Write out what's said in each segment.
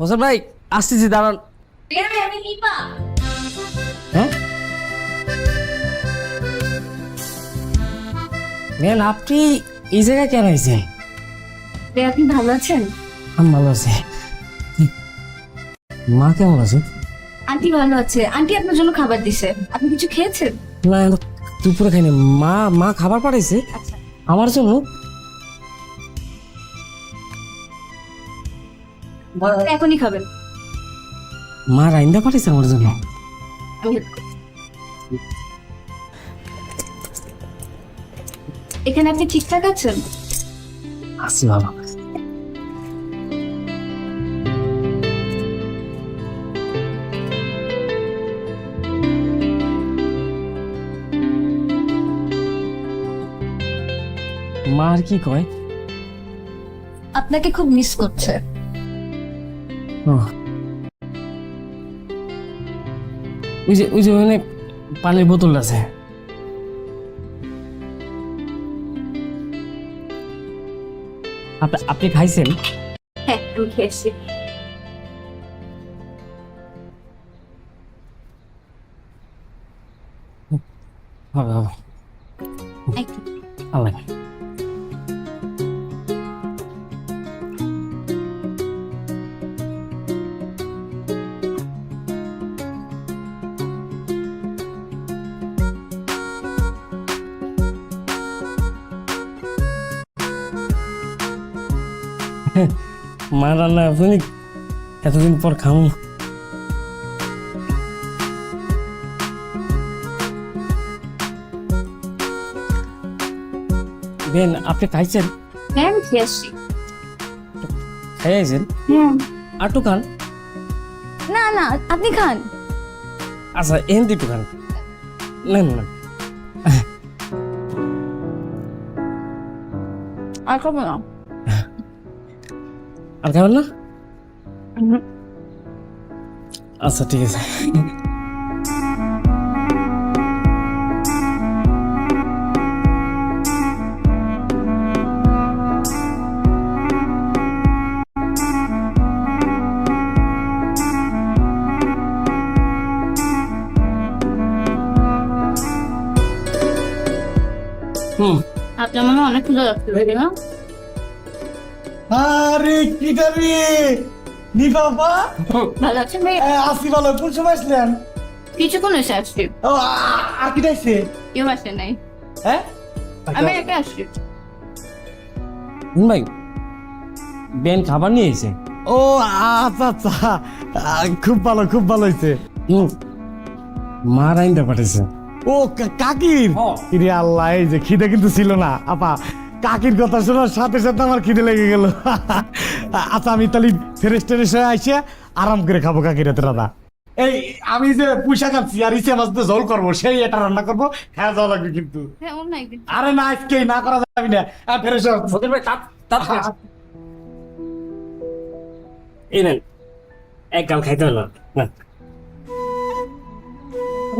হোসেন ভাই আসতেছি দাঁড়ান। হ্যাঁ? আপনি এই জায়গায় কেন আইছেন? আপনি ভালো আছেন? আমি ভালো আছি। মা কেমন আছে? আন্টি ভালো আছে। আন্টি আপনার জন্য খাবার দিছে। আপনি কিছু খেয়েছেন? না দুপুরে খাইনি। মা মা খাবার পাঠাইছে। আচ্ছা। আমার জন্য এখনই খাবেন মা রাইন্দা পাঠাইছে আমার জন্য। এখানে আপনি ঠিকঠাক আছেন আসি বাবা মা আর কি কয় আপনাকে খুব মিস করছে। ওই যে ওই যে ওখানে পানির বোতল আছে। আপনি আপনি খাইছেন? হ্যাঁ আমি খেয়েছি। হবে হবে। আল্লাহ এতদিন খামু। বেন আপনি খাইছেন? হ্যাঁ আমি খেয়েছি খাইছেন হ্যাঁ আটু খান। না না আপনি খান। আচ্ছা এন দিটু খান। নেন না। আর খাব না। আর খাবেন না? আচ্ছা ঠিক আছে। হুম। আপনার মনে অনেক ক্ষুদা লাগছে না? আরে কি নি বাবা। ভালো আছেন ভাই আসি ভালো কোন সময় আসলেন? কিছুক্ষণ এসে আসছি। ও আর কি দেখছে? কেউ আসে নাই। হ্যাঁ? আমি একা আসছি। ভাই বেন খাবার নিয়ে এসে ও আচ্ছা আচ্ছা। খুব ভালো খুব ভালো হয়েছে। হুম মা রাইন্দা পাঠাইছে। ও কাকির? হ। ইরে আল্লাহ এই যে খিদে কিন্তু ছিল না। আপা কাকির কথা শোনার সাথে সাথে আমার খিদে লেগে গেল। আচ্ছা আমি তাহলে ফ্রেশ ট্রেশ হয়ে আইসে আরাম করে খাব কাকির হাতে রাধা এই আমি যে পুষা খাচ্ছি আর ইসে মাছ দিয়ে ঝোল করব সেই এটা রান্না করব হ্যাঁ যাওয়া লাগবে কিন্তু। হ্যাঁ আরে না আজকে না করা যাবে না। ফ্রেশ ভাই তাত তাত এই নেন এক গাল খাইতে হলো। না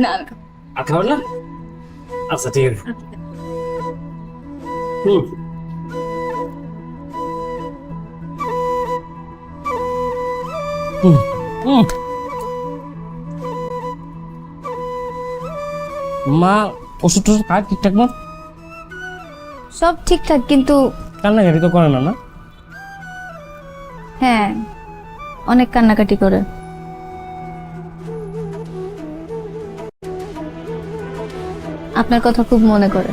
না না। আর খাবার না? আচ্ছা ঠিক আছে। হুম। মা ওষুধ টষুধ খায় ঠিকঠাক মত? সব ঠিকঠাক কিন্তু কান্নাকাটি তো করে না না? হ্যাঁ অনেক কান্নাকাটি করে। আপনার কথা খুব মনে করে।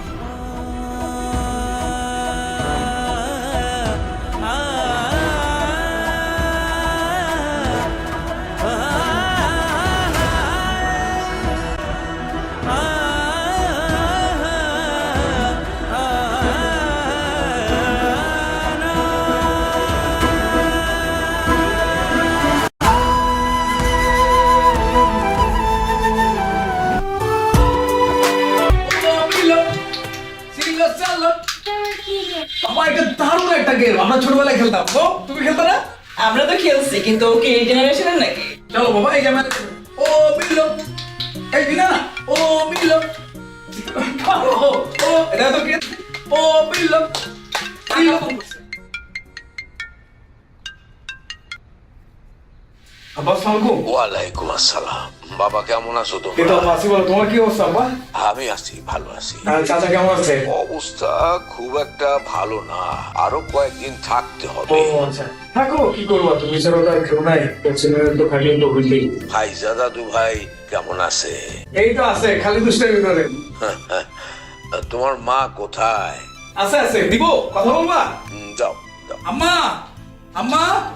খেলতাম। ও তুমি খেলতে না? আমরা তো খেলছি কিন্তু ও কি এই জেনারেশনের নাকি? চলো বাবা এই যে ও মিলো এই বিনা না ও মিলো ও ও এটা তো কি? ও মিলো মিলো আলাইকুম ওয়ালাইকুম আসসালাম। বাবা কেমন আছো এই তো আব্বা আছি বলো তোমার কি অবস্থা আব্বা? আমি আছি ভালো আছি। আর চাচা কেমন আছে? অবস্থা খুব একটা ভালো না আরও কয়েকদিন থাকতে ও হবে আচ্ছা। থাকো কি করব তুমি ছাড়া তো আর কেউ নাই তো খালি তো হইলেই দাদু ভাই কেমন আছে? এই তো আছে খালি তোমার মা কোথায়? আছে আছে দিব কথা বলবা? যাও যাও। আম্মা আম্মা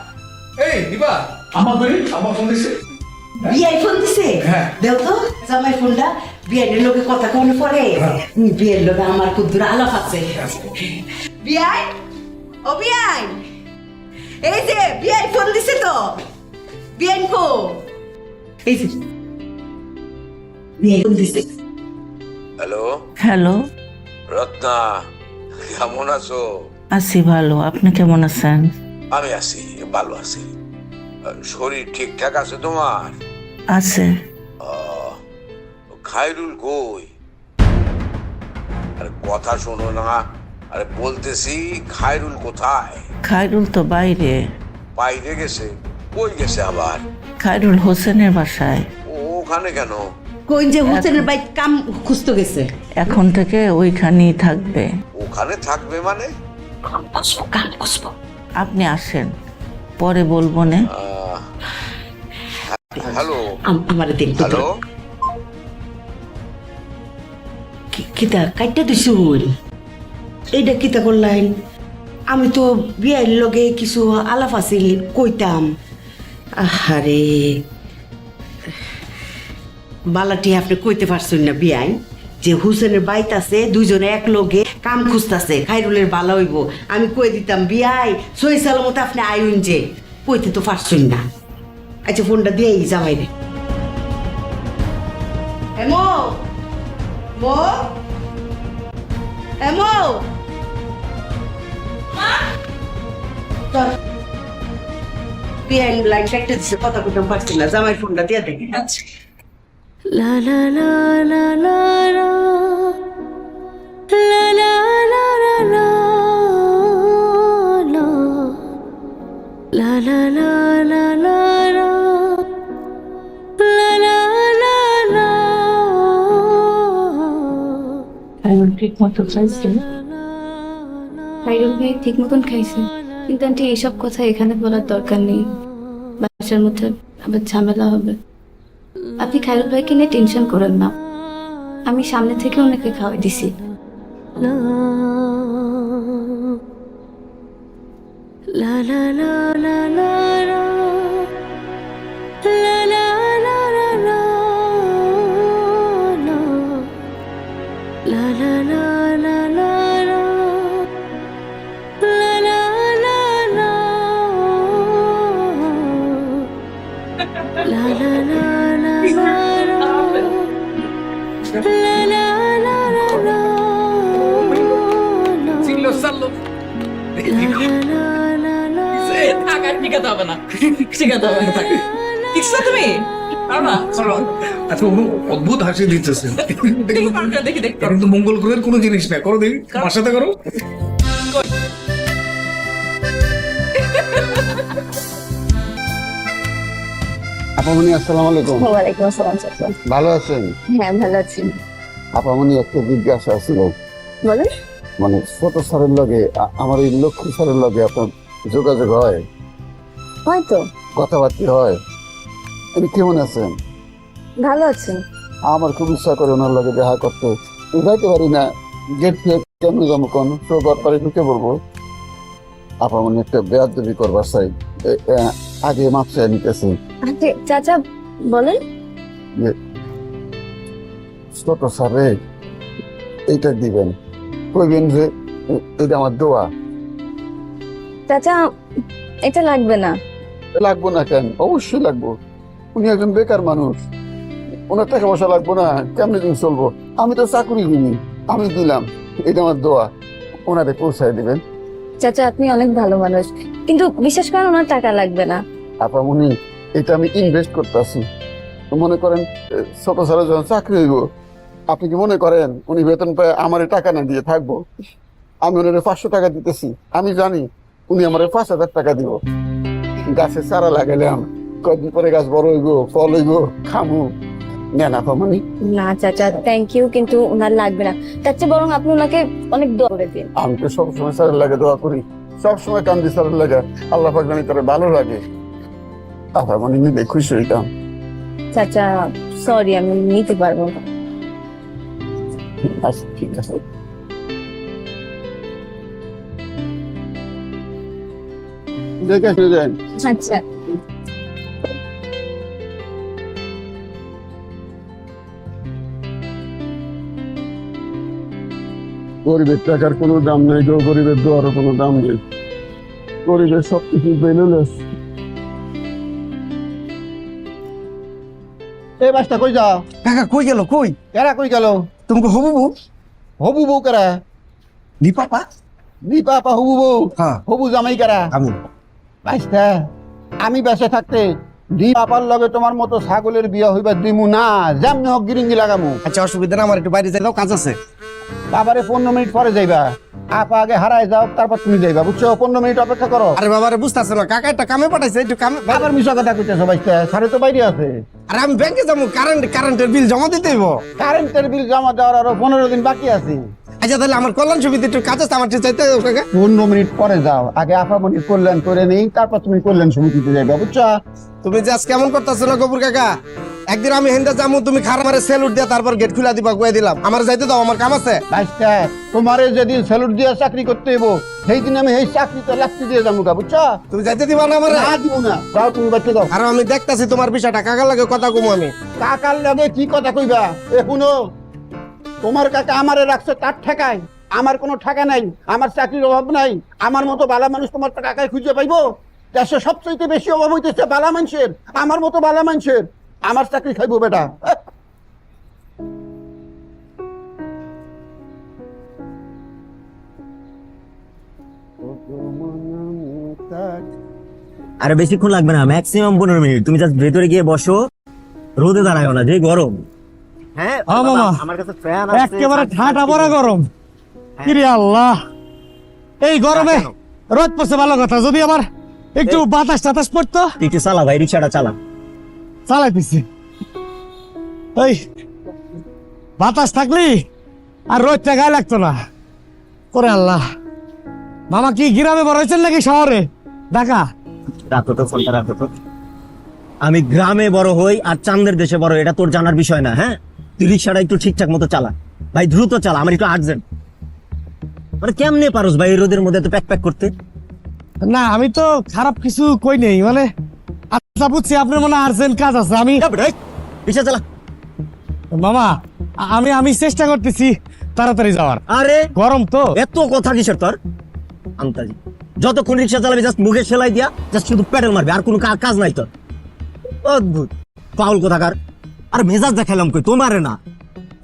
এই দিবা। আম্মা কই? আম্মা ফোন দিছে। বিয়াই ফোন দিছে? হ্যাঁ। দেও তো জামাই ফোনটা। বিয়াইয়ের লোকে কথা কনে পরে। বিয়ের লোকে আমার খুব দূর আলাপ আছে। বিয়াই ও বিয়াই এই যে বিয়াই ফোন দিছে তো। বিয়াই কো। এই যে। বিয়াই ফোন দিছে। হ্যালো? হ্যালো। রত্না কেমন আছো? আছি ভালো আপনি কেমন আছেন? আমি আছি ভালো আছি। শরীর ঠিকঠাক আছে তোমার? আছে। আহ, খায়রুল কই? আরে কথা শোনো না। আরে বলতেছি খায়রুল কোথায়? খায়রুল তো বাইরে। বাইরে গেছে? কই গেছে আবার? খায়রুল হোসেনের বাসায়। ও ওখানে কেন? কোন যে হোসেনের বাইক কাম খুঁজতে গেছে? এখন থেকে ওইখানেই থাকবে। ওখানে থাকবে মানে? কাম খুঁজবো আপনি আসেন পরে বলব না। হ্যালো আমার দিন হ্যালো কিতা কাইটা দিছুন এইটা কিতা করলাইন? আমি তো বিয়ের লগে কিছু আলাপ আছিল কইতাম। আহারে। বালাটি আপনি কইতে পারছেন না বিয়াই। যে হুসেনের বাইত আছে দুইজনে এক লগে কাম খুঁজতাছে খাইরুলের বালা হইব। আমি কই দিতাম বিয়াই সই সালামত আপনি আইন যে কইতে তো পারছেন না। আচ্ছা ফোনটা দিয়েই জামাই রে এমো মো এমো তোর বিয়াইন লাইট একটা দিছে কথা পারছি না জামাই ফোনটা দিয়ে দেখি লা লা লা লা লা লা লা লা লা লা লা লা লা লা লা লা লা লা ঠিক মতো খাইরুল ভাই ঠিক মতন খাইছে। কিন্তু আন্টি এইসব কথা এখানে বলার দরকার নেই। বাসার মধ্যে আবার ঝামেলা হবে। আপনি খাইরুল ভাইকে নিয়ে টেনশন করেন না। আমি সামনে থেকে ওনাকে খাওয়াই দিছি। লা লা লা লা লা। থাক আর শিখাতে হবে না শিখাতে হবে না থাক শিখছো তুমি পারো না চলো আচ্ছা অদ্ভুত হাসি দিতেছে দেখি দেখি দেখি কিন্তু মঙ্গল গ্রহের কোনো জিনিস না করো দেখি আমার সাথে করো আপামনি আসসালামু আলাইকুম। আসসালাম ভালো আছেন? হ্যাঁ ভালো আছি। আপামনি একটা জিজ্ঞাসা ছিল। বলেন। মানে ছোট স্যারের লগে আমার এই লক্ষ্মী স্যারের লগে আপনার যোগাযোগ হয়? হয়তো। কথাবার্তা হয়? উনি কেমন আছেন? ভালো আছি আমার খুব ইচ্ছা করে ওনার লগে দেখা করতে। যাইতে পারি না। গেট ফিয়ে কেমন যাব কোন? সবার পারে ঢুকে বলব আপামনি একটা বেয়াদবি করবার চাই। আগে মাপ চাই নিতেছি। চাচা বলেন। ছোট স্যারে এইটা দিবেন। কইবেন যে এটা আমার দোয়া। চাচা এটা লাগবে না। লাগবো না কেন? অবশ্যই লাগবো। উনি একজন বেকার মানুষ। ওনার টাকা পয়সা লাগবো না কেমনি দিন চলবো? আমি তো চাকরি কিনি আমি দিলাম। এটা আমার দোয়া। ওনারে পৌঁছায় দিবেন। চাচা আপনি অনেক ভালো মানুষ। কিন্তু বিশেষ করে ওনার টাকা লাগবে না। আপামনি এটা আমি ইনভেস্ট করতেছি। মনে করেন ছোট ছেলে যখন চাকরি হইব আপনি কি মনে করেন উনি বেতন পায় আমার টাকা না দিয়ে থাকব? আমি ওনারে পাঁচশো টাকা দিতেছি। আমি জানি উনি আমার পাঁচ হাজার টাকা দিব। গাছে চারা লাগাইলাম। কদিন পরে গাছ বড় হইব ফল হইব খামু। নেন আপামনি না চাচা থ্যাংক ইউ কিন্তু ওনার লাগবে না। তার চেয়ে বরং আপনি ওনাকে অনেক দোয়া করে দিন। আমি তো সবসময় স্যারের লাগে দোয়া করি। সবসময় কান্দি স্যারের লাগে। আল্লাহ পাক জানি তার ভালো লাগে আপামনি নিলে খুশি হইতাম। চাচা সরি আমি নিতে পারব না। আচ্ছা ঠিক আছে। দেখে আসলে যান আচ্ছা। গরিবের টাকার কোনো দাম নেই গো গরিবের দোয়ারও কোনো দাম নেই। গরিবের সব কিছু বেলুলেস এই বাসটা কই যাও? কাকা কই গেল? কই? কেরা কই গেল? তোমাকে হবু বউ হবু বউ কারা দি পাপা দীপা আপা হবু বউ হ্যাঁ হবু জামাই কারা আমি বাইস্তা আমি বেঁচে থাকতে দীপ আপার লগে তোমার মতো ছাগলের বিয়া হইবা দিমু না যেমনি হোক গিরিঙ্গি লাগামু আচ্ছা অসুবিধা না আমার একটু বাইরে যাইলেও কাজ আছে বাবারে পনেরো মিনিট পরে যাইবা আপা আগে হারায় যাও তারপর তুমি যাইবা বুঝছ? পনেরো মিনিট অপেক্ষা করো। আরে বাবারে বুঝতেছে না কাকা একটা কামে পাঠাইছে একটু কামে বাবার মিশা কথা কইতে সবাই সারে তো বাইরে আছে। আরে আমি ব্যাংকে যাব কারেন্ট কারেন্টের বিল জমা দিতে কারেন্টের বিল জমা দেওয়ার আরও পনেরো দিন বাকি আছে। আচ্ছা তাহলে আমার কল্যাণ সুবিধা একটু আমার চাইতে পনেরো মিনিট পরে যাও। আগে কল্যাণ করে নেই তারপর তুমি কল্যাণ সমিতিতে যাইবা বুঝছ? তুমি যে কেমন করতেছো না গবুর কাকা? একদিন আমি হেন্দা যাব তুমি সেলুট দিয়া তারপর গেট খুলা দিবা কয়ে দিলাম। আমার যাইতে দাও আমার কাম আছে। তোমারে যেদিন স্যালুট দিয়ে চাকরি করতে হইব সেই দিন আমি সেই চাকরিতে লাগতে দিয়ে যাব গা বুঝছ? তুমি যাইতে দিবা না আমার? না দিব না। যাও তুমি বাচ্চা দাও আর আমি দেখতাছি তোমার বিষয়টা কাকার লাগে কথা কমু আমি। কাকার লাগে কি কথা কইবা? এ শুনো তোমার কাকা আমারে রাখছে তার ঠেকায়? আমার কোনো ঠেকা নাই, আমার চাকরির অভাব নাই, আমার মতো বালা মানুষ তোমার টাকায় খুঁজে পাইবো? দেশে সবচেয়ে বেশি অভাব হইতেছে বালা মানুষের, আমার মতো বালা মানুষের। আমার চাকরি খাইবো বেটা! আরে বেশিক্ষণ লাগবে না ম্যাক্সিমাম পনেরো মিনিট। তুমি জাস্ট ভেতরে গিয়ে বসো। রোদে দাঁড়ায় না, যে গরম। হ্যাঁ হ্যাঁ, মামা। আমার কাছে ফ্যান একেবারে ঠাটা পড়া গরম। কিরে আল্লাহ। এই গরমে রোদ পড়ছে ভালো কথা যদি একটু বাতাস টাতাস পড়তো? একটু চালা ভাই রিক্সাটা চালা। চালাইতেছি এই বাতাস থাকলি আর রোদটা গায়ে লাগতো না। করে আল্লাহ। মামা কি গ্রামে বড় হয়েছেন নাকি শহরে? ঢাকা? রাখো তো ফোনটা রাখো তো। আমি গ্রামে বড় হই আর চান্দের দেশে বড় এটা তোর জানার বিষয় না হ্যাঁ? তুই রিক্সাটা একটু ঠিকঠাক মতো চালা। ভাই দ্রুত চালা আমার একটু আর্জেন্ট মানে কেমনে পারোস ভাই রোদের মধ্যে তো প্যাক প্যাক করতে? না আমি তো খারাপ কিছু কই নেই মানে আচ্ছা বুঝছি আপনার মনে আর্জেন্ট কাজ আছে আমি রিক্সা চালা। মামা আমি আমি চেষ্টা করতেছি তাড়াতাড়ি যাওয়ার। আরে গরম তো। এত কথা কিসের তোর? আন্তাজি যতক্ষণ রিক্সা চালাবি জাস্ট মুখে সেলাই দিয়া জাস্ট শুধু প্যাডেল মারবি আর কোনো কাজ নাই তোর। অদ্ভুত। পাউল কোথাকার? আর মেজাজ দেখালাম কই তোমারে না।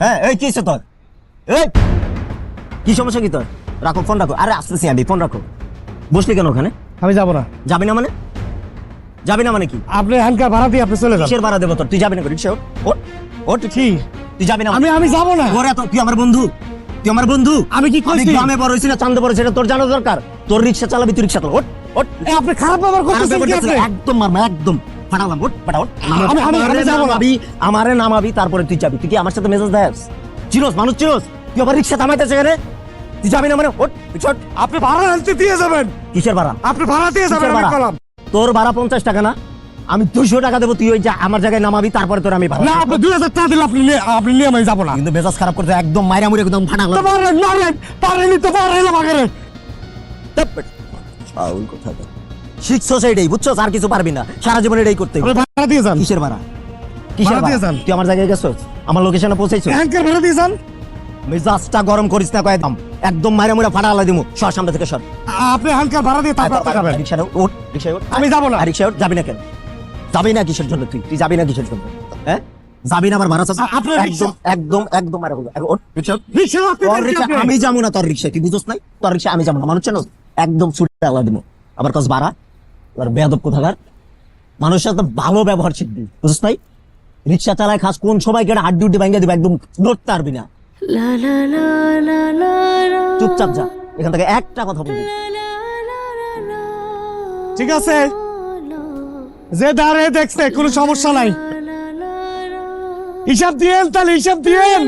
হ্যাঁ এই কি হইছে তোর? এই কি সমস্যা কি তোর? রাখো ফোন রাখো। আরে আসতেছি আমি ফোন রাখো। বসলি কেন ওখানে? আমি যাব না। যাবি না মানে? যাবি না মানে কি? আপনি হানকা ভাড়া দিয়ে আপনি চলে যান। কিসের ভাড়া দেবো তোর? তুই যাবি না রিক্সা ওঠ ওঠ ওঠ। কি তুই যাবি না আমি আমি যাব না। ওরে তো তুই আমার বন্ধু। তুই আমার বন্ধু। আমি কি কইছি? গ্রামে বড় হয়েছি না চান্দে বড় সেটা তোর জানা দরকার। তোর রিক্সা চালাবি তুই রিক্সা চালা। ওঠ এ, আপনি খারাপ ব্যবহার করতেছেন একদম মারমা একদম। ফাটালাম ফাটা আমারে নামাবি তারপরে তুই যাবি। তুই কি আমার সাথে মেজাজ দেস চিরোস মানুষ চিরোস তুই আবার রিক্সা থামাইতে সেখানে তুই যাবি না মানে? আপনি ভাড়া আনতে দিয়ে যাবেন। কিসের ভাড়া? আপনি ভাড়া দিয়ে যাবেন আমি কলাম। তোর ভাড়া পঞ্চাশ টাকা না? আমি দুশো টাকা দেবো তুই ওই যা আমার জায়গায় নামাবি তারপরে তোর আমি না আপনি দুই হাজার টাকা দিলে আপনি আপনি নিয়ে আমি যাব না। কিন্তু মেজাজ খারাপ করতে একদম মাইরা মুড়ে একদম ফাটালাম তো পারেন পারেনি তো পারেন আমাকে। ফাউল কথা। শিখছো সেইটাই বুঝছ? আর কিছু পারবি না। সারা জীবন এটাই করতে হবে। ভাড়া দিয়ে যান। কিসের ভাড়া? কিসের ভাড়া দিয়ে যান। তুই আমার জায়গায় গেছো আমার লোকেশনে ভাড়া দিয়ে যান। মেজাজটা গরম করিস না কয়েকদম একদম মাইরা মুড়ে ফাটা আলাই দিমু। সর সামনে থেকে সর। আপনি হাঙ্কার ভাড়া দিয়ে তারপর আপনি যাবেন রিক্সায় ওঠ রিক্সায় ওঠ আমি যাব না। আর রিক্সায় ওঠ যাবি না কেন? যাবি না কিসের জন্য তুই? তুই যাবি না কিসের জন্য? হ্যাঁ? যাবি না আমার ভাড়া? আ- আপনার একদম একদম একদম মারা ওঠ। রিক্সা ওঠ রিক্সা আপনি তোর রিক্সা আমি যাব না তোর রিক্সায়। তুই বুঝোস নাই? তোর রিক্সা আমি যাব না। মানুষ চেনো একদম ছুটে আলা আবার কাজ বাড়া এবার বেয়াদব কোথাকার মানুষের সাথে ভালো ব্যবহার শিখবি বুঝিস নাই রিক্সা চালায় খাস কোন সময় কেটে হাড্ডি উড্ডি ভাঙ্গা দিবে একদম নড়তে পারবি না চুপচাপ যা এখান থেকে একটা কথা বলবি ঠিক আছে যে দাঁড়ে দেখছে কোনো সমস্যা নাই হিসাব দিয়েন তাহলে হিসাব দিয়েন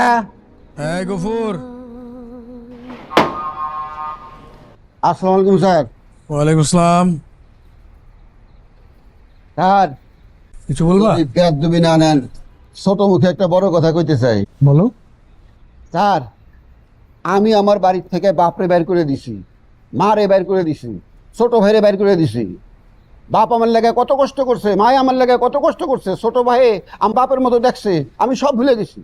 হ্যাঁ? গফুর। আসসালামু আলাইকুম স্যার। ওয়ালাইকুম আসসালাম। স্যার কিছু বলবা? যদি বেয়াদবি না নেন ছোট মুখে একটা বড় কথা কইতে চাই। বলো। স্যার আমি আমার বাড়ির থেকে বাপরে বের করে দিছি মারে বের করে দিছি ছোট ভাইরে বের করে দিছি। বাপ আমার লাগে কত কষ্ট করছে মায় আমার লাগে কত কষ্ট করছে ছোট ভাই আমার বাপের মতো দেখছে আমি সব ভুলে গেছি।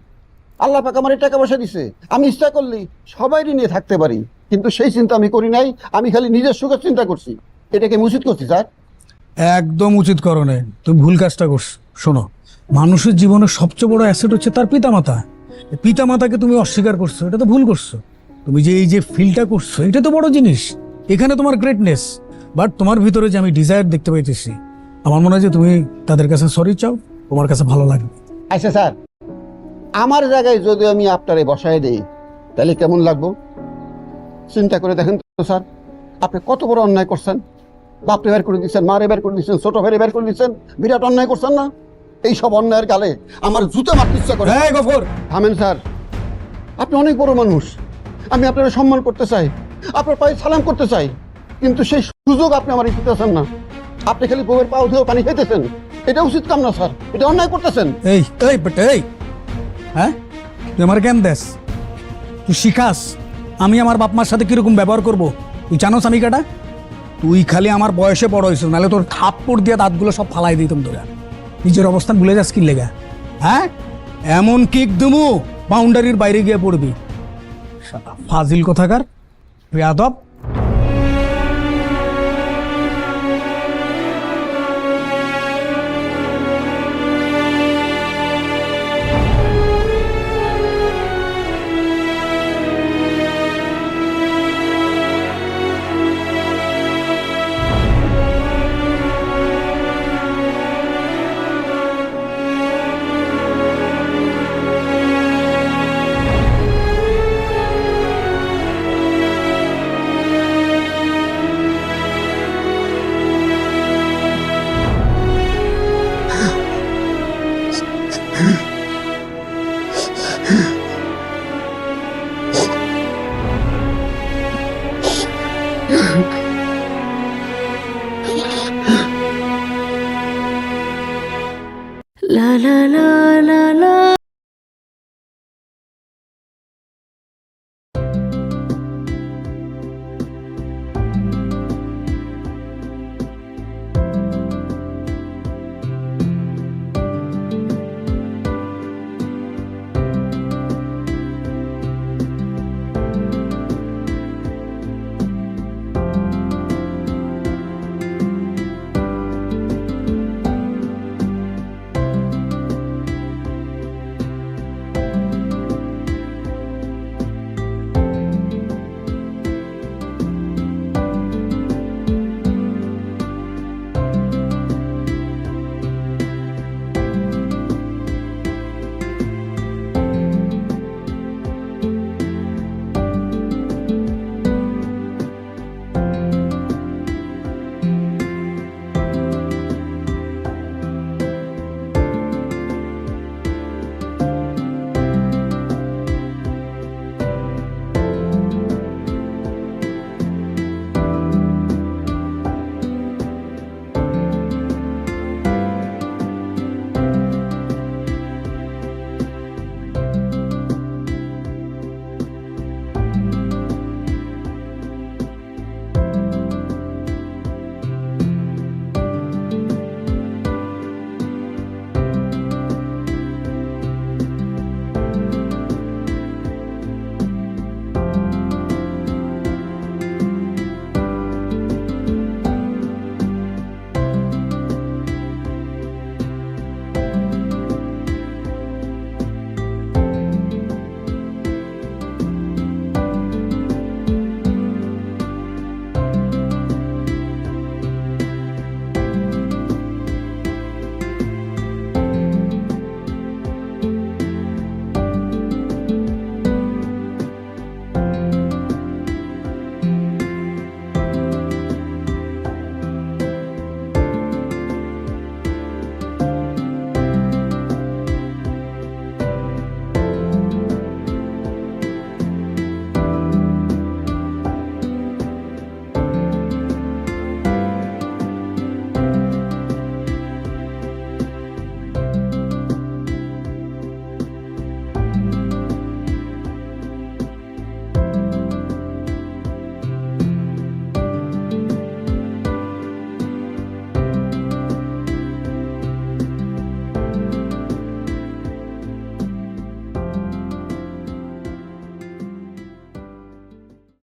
আল্লাহ পাক আমার এই টাকা পয়সা দিছে। আমি ইচ্ছা করলি সবাইরই নিয়ে থাকতে পারি। কিন্তু সেই চিন্তা আমি করি নাই আমি খালি নিজের সুখের চিন্তা করছি। এটাকে আমি উচিত করছি স্যার? একদম উচিত করণে তুমি ভুল কাজটা করছ শোনো। মানুষের জীবনের সবচেয়ে বড় অ্যাসেট হচ্ছে তার পিতামাতা। পিতামাতাকে তুমি অস্বীকার করছ এটা তো ভুল করছ। তুমি যে এই যে ফিলটা করছ এটা তো বড় জিনিস। এখানে তোমার গ্রেটনেস বাট তোমার ভিতরে যে আমি ডিজায়ার দেখতে পাইতেছি আমার মনে হয় যে তুমি তাদের কাছে সরি চাও তোমার কাছে ভালো লাগবে। আচ্ছা স্যার। আমার জায়গায় যদি আমি আপনারে বসায় দিই তাহলে কেমন লাগবো? চিন্তা করে দেখেন তো স্যার। আপনি কত বড় অন্যায় করছেন। বাপরে বের করে দিচ্ছেন মারে বের করে দিচ্ছেন ছোট ভাইরে বের করে দিচ্ছেন বিরাট অন্যায় করছেন না? এই সব অন্যায়ের গালে আমার জুতো মারতে ইচ্ছা করে। হ্যাঁ গফর! থামেন স্যার। আপনি অনেক বড় মানুষ। আমি আপনার সম্মান করতে চাই। আপনার পায়ে সালাম করতে চাই। কিন্তু সেই সুযোগ আপনি আমার দিতেছেন না। আপনি খালি বউয়ের পা উঠেও পানি খেতেছেন এটা উচিত কাম না স্যার। এটা অন্যায় করতেছেন। এই এই এই। হ্যাঁ? তুই আমার জ্ঞান দেস। তুই শিখাস। আমি আমার বাপ মার সাথে কীরকম ব্যবহার করব? তুই জানোস আমি কাটা? তুই খালি আমার বয়সে বড় হয়েছিস, নাহলে তোর থাপ্পড় দিয়ে দাঁতগুলো সব ফালাই দিতাম তোরা। নিজের অবস্থান ভুলে যাস কি লেগা? হ্যাঁ? এমন কিক দুমু বাউন্ডারির বাইরে গিয়ে পড়বি। ফাজিল কোথাকার। বেয়াদব।